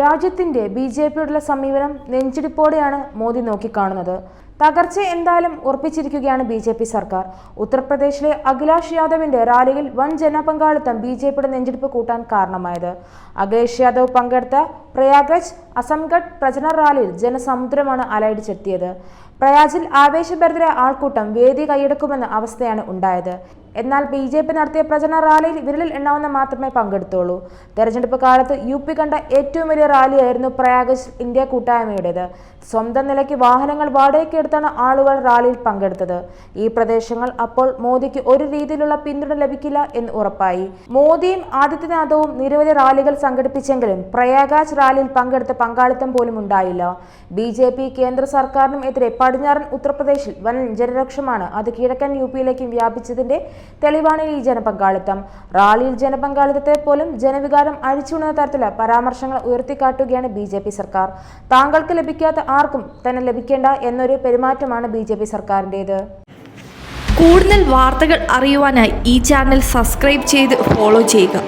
രാജ്യത്തിന്റെ B J പിയോടുള്ള സമീപനം നെഞ്ചിടിപ്പോടെയാണ് മോദി നോക്കിക്കാണുന്നത്. തകർച്ച എന്തായാലും ഉറപ്പിച്ചിരിക്കുകയാണ് ബി ജെ പി സർക്കാർ. ഉത്തർപ്രദേശിലെ അഖിലേഷ് യാദവിന്റെ റാലിയിൽ വൻ ജനപങ്കാളിത്തം ബി ജെ പിയുടെ നെഞ്ചിടിപ്പ് കൂട്ടാൻ കാരണമായത്. അഖിലേഷ് യാദവ് പങ്കെടുത്ത പ്രയാഗജ് അസംഗഡ് പ്രചരണ റാലിയിൽ ജനസമുദ്രമാണ് അലയടിച്ചെത്തിയത് പ്രയാജിൽ ആവേശഭരിതരായ ആൾക്കൂട്ടം വേദി കൈയെടുക്കുമെന്ന അവസ്ഥയാണ് ഉണ്ടായത്. എന്നാൽ ബി ജെ പി നടത്തിയ പ്രചരണ റാലിയിൽ വിരലിൽ എണ്ണാവുന്ന മാത്രമേ പങ്കെടുത്തുള്ളൂ. തെരഞ്ഞെടുപ്പ് കാലത്ത് യു പി കണ്ട ഏറ്റവും വലിയ റാലിയായിരുന്നു പ്രയാഗജ് ഇന്ത്യ കൂട്ടായ്മയുടേത്. സ്വന്തം നിലയ്ക്ക് വാഹനങ്ങൾ വാടകയ്ക്ക് എടുത്താണ് ആളുകൾ റാലിയിൽ പങ്കെടുത്തത്. ഈ പ്രദേശങ്ങൾ അപ്പോൾ മോദിക്ക് ഒരു രീതിയിലുള്ള പിന്തുണ ലഭിക്കില്ല എന്ന് ഉറപ്പായി. മോദിയും ആദിത്യനാഥവും നിരവധി റാലികൾ സംഘടിപ്പിച്ചെങ്കിലും പ്രയാഗാജ് റാലിയിൽ പങ്കെടുത്ത പങ്കാളിത്തം പോലും ഉണ്ടായില്ല. ബി ജെ പി കേന്ദ്ര സർക്കാരിനും എതിരെ പടിഞ്ഞാറൻ ഉത്തർപ്രദേശിൽ വൻ ജനരക്ഷമാണ് അത് കിഴക്കൻ യു പിയിലേക്കും വ്യാപിച്ചതിന്റെ തെളിവാണ് ഈ ജനപങ്കാളിത്തം. റാലിയിൽ ജനപങ്കാളിത്തത്തെ പോലും ജനവികാരം അഴിച്ചുണർന്ന തരത്തിലുള്ള പരാമർശങ്ങൾ ഉയർത്തിക്കാട്ടുകയാണ് ബി ജെ പി സർക്കാർ. താങ്കൾക്ക് ലഭിക്കാത്ത ആർക്കും തന്നെ ലഭിക്കേണ്ട എന്നൊരു പെരുമാറ്റമാണ് ബി ജെ പി സർക്കാരിന്റെത്. കൂടുതൽ വാർത്തകൾ അറിയുവാനായി ഈ ചാനൽ സബ്സ്ക്രൈബ് ചെയ്ത് ഫോളോ ചെയ്യുക.